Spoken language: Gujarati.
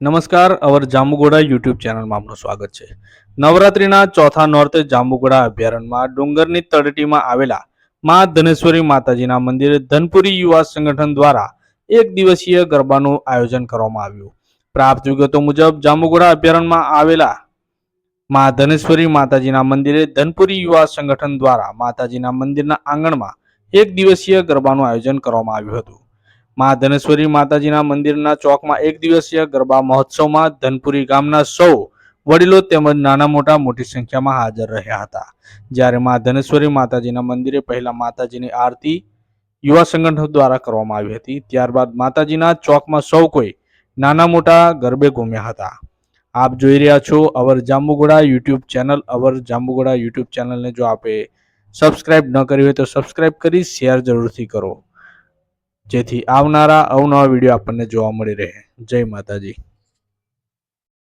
નમસ્કાર, અવર જાંબુગોડા યુટ્યુબ ચેનલમાં આપનું સ્વાગત છે. નવરાત્રિના ચોથા નોર્થ જાંબુગોડા અભયારણ્યમાં ડુંગરની તળેટીમાં આવેલા મા ધનેશ્વરી માતાજીના મંદિરે ધનપુરી યુવા સંગઠન દ્વારા એક દિવસીય ગરબાનું આયોજન કરવામાં આવ્યું. પ્રાપ્ત વિગતો મુજબ, જાંબુગોડા અભયારણ્યમાં આવેલા મા ધનેશ્વરી માતાજીના મંદિરે ધનપુરી યુવા સંગઠન દ્વારા માતાજીના મંદિરના આંગણમાં એક દિવસીય ગરબાનું આયોજન કરવામાં આવ્યું હતું. મા ધનેશ્વરી માતાજીના મંદિરના ચોકમાં એક દિવસીય ગરબા મહોત્સવમાં ધનપુરી ગામના સૌ વડીલો તેમજ નાના મોટા મોટી સંખ્યામાં હાજર રહ્યા હતા. જ્યારે મા ધનેશ્વરી માતાજીના મંદિરે પહેલા માતાજીની આરતી યુવા સંગઠન દ્વારા કરવામાં આવી હતી. ત્યારબાદ માતાજીના ચોકમાં સૌ કોઈ નાના મોટા ગરબે ઘૂમ્યા હતા. આપ જોઈ રહ્યા છો our Jambughoda YouTube channel. Our Jambughoda YouTube ચેનલને જો આપે સબસ્ક્રાઇબ ન કરી હોય તો સબસ્ક્રાઇબ કરી શેર જરૂરથી કરો. જેથી આવનારા અવનવા વીડિયો આપણને જોવા મળી રહે. જય માતાજી.